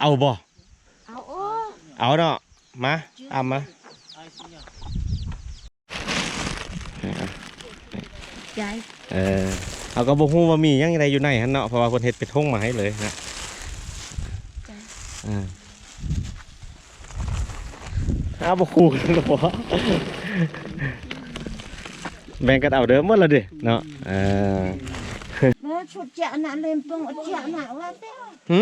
เอาบ่ เอาโอ้เอาเนาะ มาเอามาใจเออเอาก็บ่ฮู้ว่ามีหยังไดอยู่ในหั่นเนาะ เพราะว่าเพิ่นเฮ็ดเป็นทงมาให้เลยนะอ่าอ้าวบ่ฮู้กันหรอวะแบ่งกันเอาเด้อหมดและเด้เนาะเออเมื่อชุดเจ้าหน้าเล่มปงเอาเจ้าหน้าว่าเต้หึ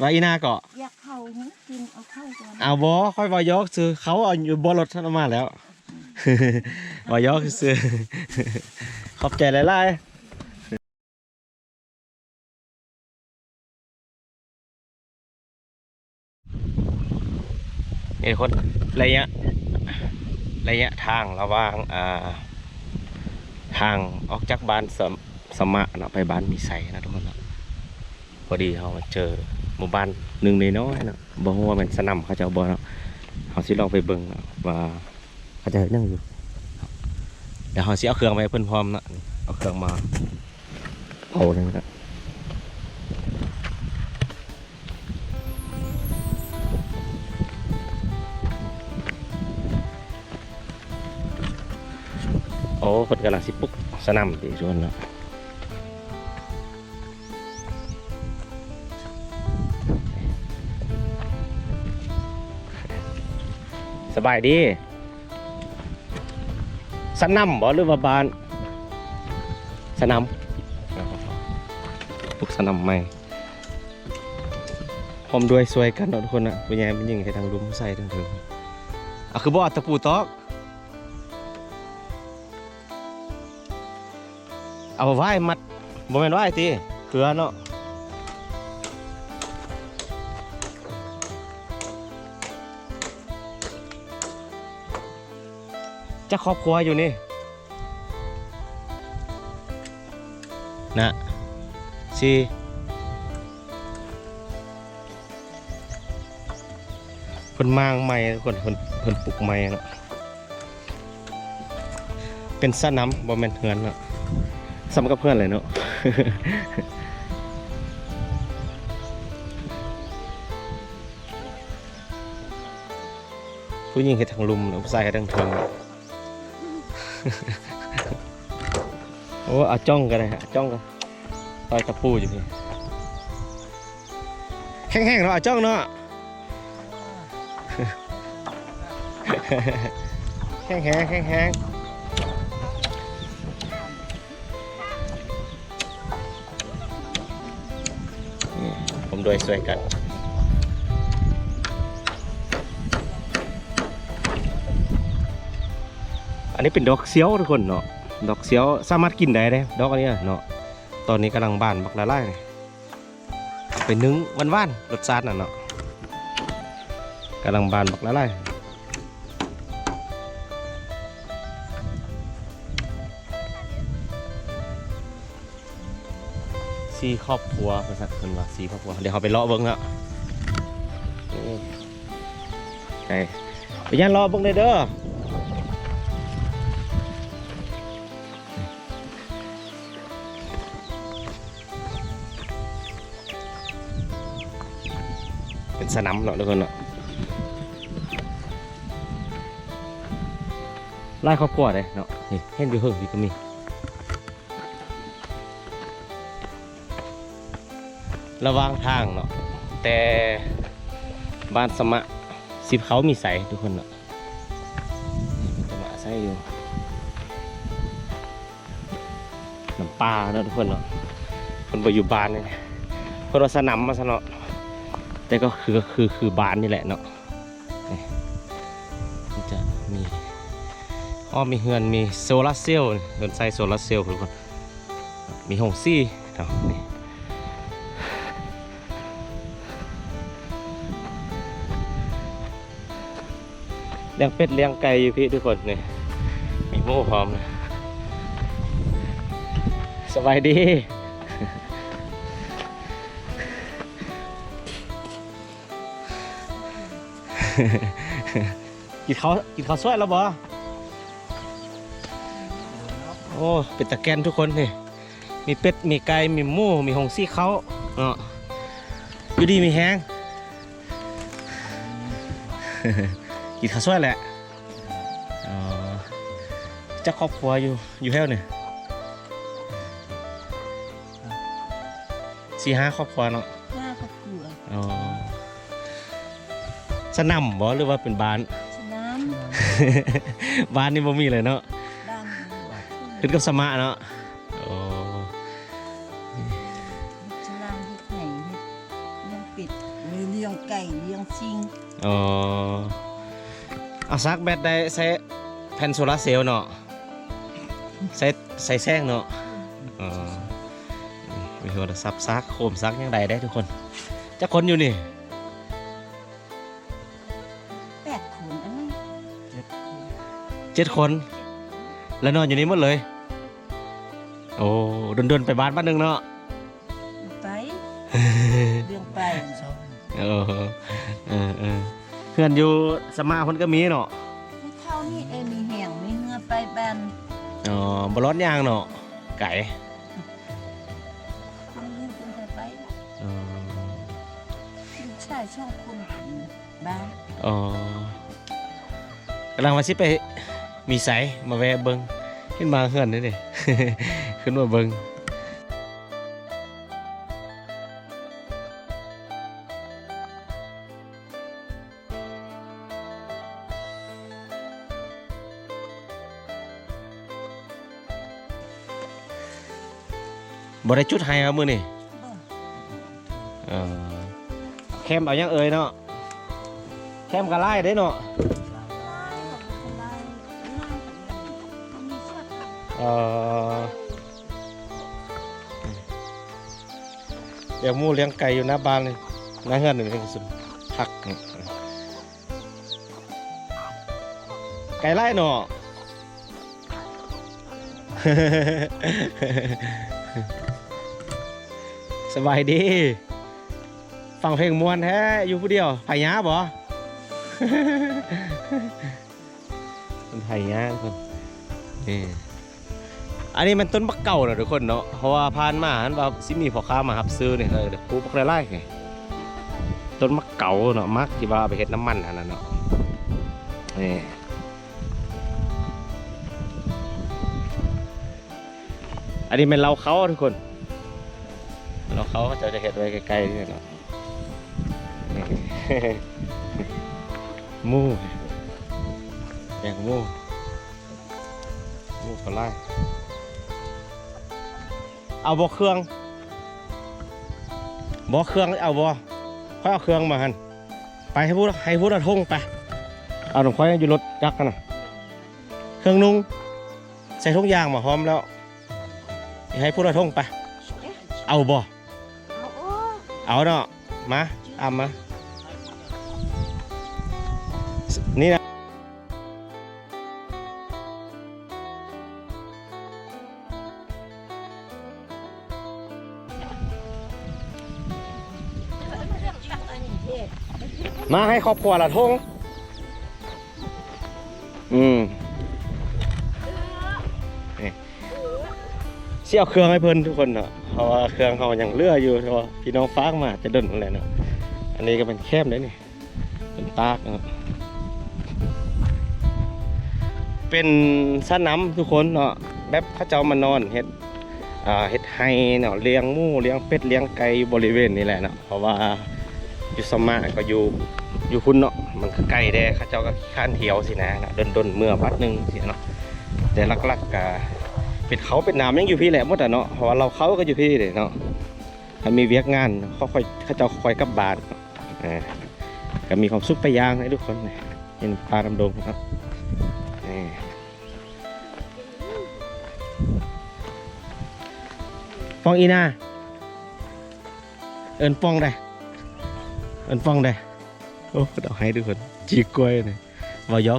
ว่าอีนาเกาะอยากเข้าหึกินเอาเข้าก่อนเอาบ่ค่อยบ่ยกซื้อเขาเอาอยู่บ่รถท่านเอามาแล้วบ่ยกซื้อขอบใจหลายๆนี่คนระยะระยะทางระหว่างอ่าทางออกจากบ้านสมสมะเนาะไปบ้านมีไสนะทุกคนเนาะพอดีเขาเจอ หมู่บ้านหนึ่งในน้อยเนาะบ่ฮู้ว่ามันสนำเขาจะเอาบ่เนาะเขาสิลองไปเบิ่งเนาะว่าเขาจะเฮ็ดหยังอยู่เดี๋ยวเขาสิเอาเครื่องไปเพิ่นพร้อมเนาะเอาเครื่องมาเอาเลยนะโอ้เพิ่นกำลังสิปลุกสนำติทุกคนเนาะ สบายดีสนำบ่หรือว่าบานสนำพวกสนำใหม่พร้อมด้วยสวยกันเนาะทุกคนนะเป็นยังเป็นยิงให้ทางรุมใส่ทั้งถึงอะคือบ่อตะปูตอกเอาไว้มัดบ่แม่นไว้ติเกลือเนาะ จะครอบครัวอยู่นี่นะสี่คนมางใหม่คนคนคนปลูกใหม่เนาะเป็นสะนามบ่แม่นเฮือนเนาะสำกับเพื่อนเลยเนาะผู้หญิงเฮ็ดทางลุมเนาะผู้ชายเฮ็ดทางเทิงเน โอ้เอาจ้องกันเลยฮะจ้องกันต่อยตะปูอยู่พี่แห้งๆเนาะเอาจ้องเนาะแห้งๆแห้งๆผมโดวยสวยกัน นี้เป็นดอกเสียวทุกคนเนาะดอกเสียวสามารถกินได้เลยดอกอันนี้เนาะตอนนี้กำลังบานบักละลายเลยไปนึ่งวันว่านรสชาติน่ะเนาะกำลังบานบักละลายสีครอบครัวภาษาเพิ่นว่าสีครอบครัวเดี๋ยวเขาไปเลาะเบิ่งเนาะไปไปย่านเลาะเบิ่งเลยเด้อ สนามเนาะทุกคนเนาะไล่ครอบครัวเลยเนาะนี่เห็นอยู่เฮิงพี่ก็มีระหวางทางเนาะแต่บ้านสมะสิบเขามีใสทุกคนเนาะสมะใสอยู่น้ำปลาเนาะทุกคนเนาะคนไปอยู่บ้านเนี่ยคนว่าสนามมาซะเนาะ แต่ก็คือคือคือบานนี่แหละเนาะมันจะมีอ้อมีเฮือนมีโซลาร์เซลล์เฮือนใส่โซลาร์เซลล์ทุกคนมีหงซี่เนาะนี่เลี้ยงเป็ดเลี้ยงไก่อยู่พี่ทุกคนนี่มีหมูพร้อมนะสบายดี กินเขากินเขาวสวยแล้วบ่โอ้เป็นตะแกนทุกคนนี่มีเป็ด มีไก่ มีหมู มีหงซี่เขาเนาะอยู่ดีมีแห้งกินข้าวสวยแหละจะครอบครัวอยู่อยู่แถวเนี่ยสี่ห้าครอบครัวเนาะ สนำบ่หรือว่าเป็นบ้าน สนามบ้านนี่บ่มีเลยเนาะบ้านขึ้นกับสมะเนาะโอ้สนามเฮ็ดไห่เฮ็ดเลี้ยงเป็ดมีเลี้ยงไก่เลี้ยงซิงอ๋อเอาซักแบตได้ใช้แผ่นโซลาร์เซลล์เนาะใส่ใส่แซงเนาะอ๋อมีโทรศัพท์ซักโคมซักยังไดได้ทุกคนจะคนอยู่นี่ เจ็ดคน แล้วนอนอยู่นี่หมดเลย โอ้ดนๆไปบ้านบ้านหนึงเนาะไปเลี้ยงไปเออเออเออเพื่อนอยู่สมาคนก็มีเนาะไม่เท่านี้เองมีแห่งมีเนื้อไปบ้านอ๋อบร้อนยางเนาะไก่คนลูกคนไปไปเออลูกชายช่องคนบ้านอ๋อกำลังมาสิไป มีไสมาแวะเบิงขึ้นมาเฮือนนี่ดิขึ้นมาเบิงบ่ได้จุดให้เอามือนี่บ่เออแคมเอายังเอ่ยเนาะแคมกะไล่ได้เนาะ เลี้ยงหมูเลี้ยงไก่อยู่หน้าบ้านเลยหน้าเฮือนนี่เป็นสุดพัก ไก่ไล่เนาะสบายดี ฟังเพลงมวนแท้อยู่ผู้เดียวไผ่ย้าบ่มันไผ่ย้าคนนี่ อันนี้มันต้นบักเก่าเนาะทุกคนเนาะเพราะว่าผ่านมาอันว่าซิมีพ่อค้ามารับซื้อเนี่ยเลยเดี๋ยวปลูบักไร่ไงต้นมักเก่าเนาะมักที่ว่าไปเฮ็ดน้ำมันอันนั้นเนาะนี่อันนี้เป็นเราเขาทุกคน เราเขาก็จะจะเห็นไว้ไกลๆนี่เนาะนี่หมูแกงมูหมูปลาไหล เอาบ่เครื่องบ่เครื่องเอาบ่ค่อยเอาเครื่องมาหันไปให้พูดให้พูดเอาทงไปเอาหนุ่มค่อยอยู่รถจักกันนะเครื่องนุ่งใส่ทุกอย่างมาพร้อมแล้ว ให้พูดเอาทงไปเอาบ่เอาเอาเนาะมาอามานี่นะ มาให้ครอบครัวละทงอืมเสี่ยวเครื่องให้เพิ่นทุกคนเนาะเพราะว่าเครื่องเขายังเลืออยู่เพราะพี่น้องฟากมาจะเดินอะไรเนาะอันนี้ก็เป็นแคมเลยนี่เป็นตากนะเป็นสนามทุกคนเนาะแบบเข้าเจ้ามานอนเฮ็ดเฮ็ดไฮเนาะเลี้ยงหมูเลี้ยงเป็ดเลี้ยงไก่บริเวณนี้แหละเนาะเพราะว่า อยู่สมาก็อยู่อยู่คุณเนาะมันก็ใกล้แด้ข้าเจ้าก็ข้านเที่ยวสินะนะดนดนเมื่อพัดหนึ่งสิเนาะแต่ลักๆก็เป็นเขาเป็นน้ำยังอยู่พี่แหละหมดอะเนาะเพราะว่าเราเขาก็อยู่พี่เลยเนาะถ้ามีเวียกงานเขาค่อยเขาเจ้าคอยกับบานเออก็มีความสุขไปย่างให้ทุกคนเห็นปลาดำดงครับฟองอีนาเอินฟองได้ เอินฟองได้โอ้เดาให้ทุกคนจีกล้วยเนี่ยวายอ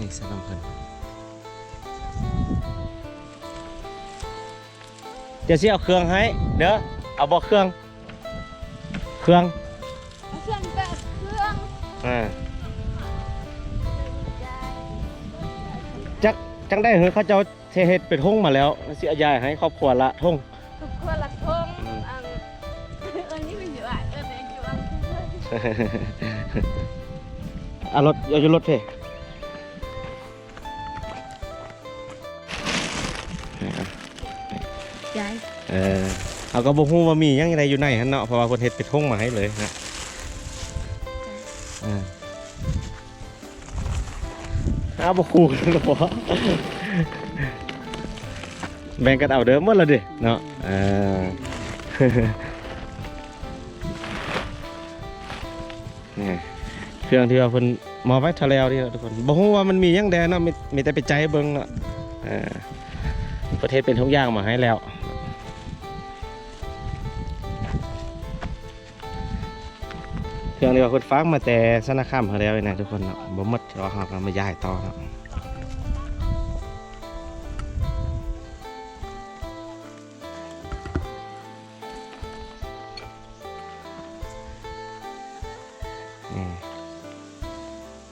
นี่นี่สนามเพิ่นเดี๋ยวสิเอาเครื่องให้ เด้อ เอาบ่เครื่อง เครื่องเครื่องก็เครื่องอ่าจักจังได้เฮ้ยเขาเจ้าเทเฮ็ดเป็นทงมาแล้วสิเอายายให้ครอบครัวละทงทุกคนละทงอันเออนี่มันอยู่อะเออเนี่ยอยู่อะอะรถเอาอยู่รถเพ่ เออเอาก็บ่ฮู้ว่ามีหยังไงอยู่ในหั่นเนาะเพราะว่าเพิ่นเฮ็ดเป็นทงมาให้เลยนะเออเอาบ่คู่กันหรอแบ่งกันเอาเด้อหมดและเด้เนาะเออนี่เครื่องที่ว่าเพิ่นมอไว้ทะแล้วนี่เนาะทุกคนบ่ฮู้ว่ามันมีหยังแดเนาะมีมีแต่ไปใจเบิ่งเนาะเออประเทศเป็นทุกอย่างมาให้แล้ว เครื่องที่ว่าเพิ่นฟังมาแต่สนาคามเขาแล้วนะทุกคนเนาะบ่มดเดี๋ยวเราก็มาย้ายต่อเนาะ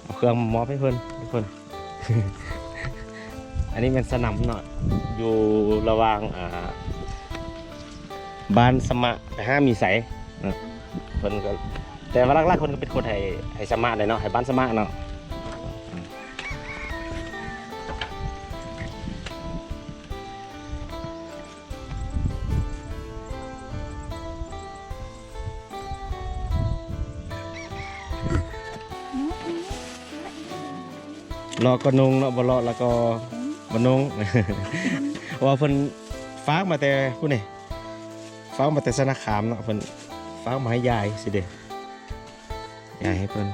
เอาเครื่องมอบให้เพิ่นทุกคน อันนี้เป็นสนามเนาะอยู่ระหว่างบ้านสมะห้ามีใสนาะ เพิ่นก็แต่ว่าลักๆคนก็เป็นคนไทยไทยสมะเลยเนาะไทยบ้านสมะเนาะรอก็นงเนาะบ่รอแล้วก็บ่นงว่าเพิ่นฟ้ามาแต่ผู้นี่ฟ้ามาแต่สนาคามเนาะเพิ่น ฟ้ากมาให้ยายสิเด้ยายให้เพิ่น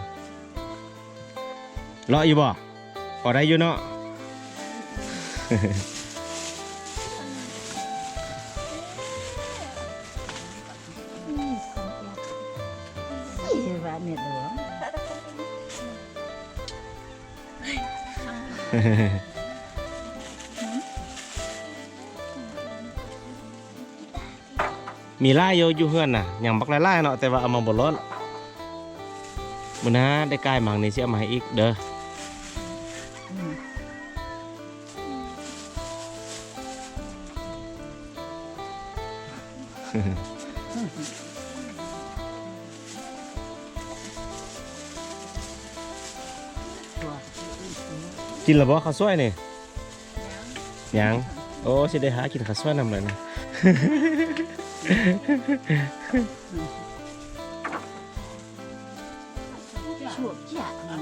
รออยู่บ่พอได้อยู่เนาะเนี่ยหลวง มีไล่อยู่อยู่เฮือนน่ะอย่างบักไล่ๆเนาะแต่ว่าเอามาบ่รอดมื้อน้าได้กายหมังนี่สิเอามาให้อีกเด้อกินแล้วบ่ข้าวสวยนี่ยังโอ้สิได้หากินข้าวสวยนำเลยนะ ชั่วจักนะ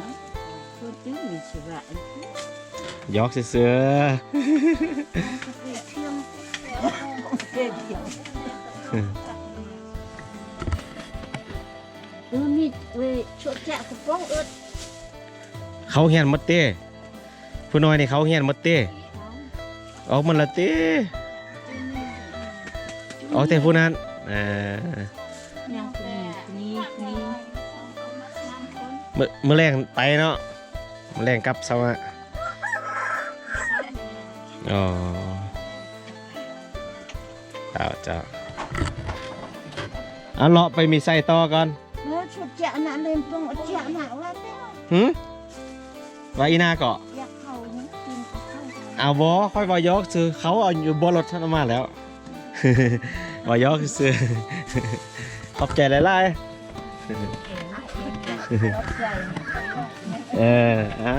ตัวตื้อมีชีวะยอกเสือเที่ยเที่ยงเที่ยงเออมีเวชั่วจักกระป๋องเอิดเขาเฮียนหมดเต้ผู้น้อยนี่เขาเฮียนหมดเต้ออกมันละเต้ ออกแต่ผู้นั้นเออยังนี่นี่นี่มื้อมื้อแรงไปเนาะมื้อแรงกลับเช้าอะอ๋อเจ้าเจ้าเอาเลาะไปมีใส่ต่อก่อนเมื่อชุดจะหนาเล่นตรงจะหนาว่าไม่หืมว่าอีนาเกาะอยากเขาเนี่ยกินเขาเข้าเอาวอค่อยวอยอกซื้อเขาเอาอยู่บนรถฉันเอามาแล้ว วอยอกซื้อขอบใจหลายใจๆเออเอา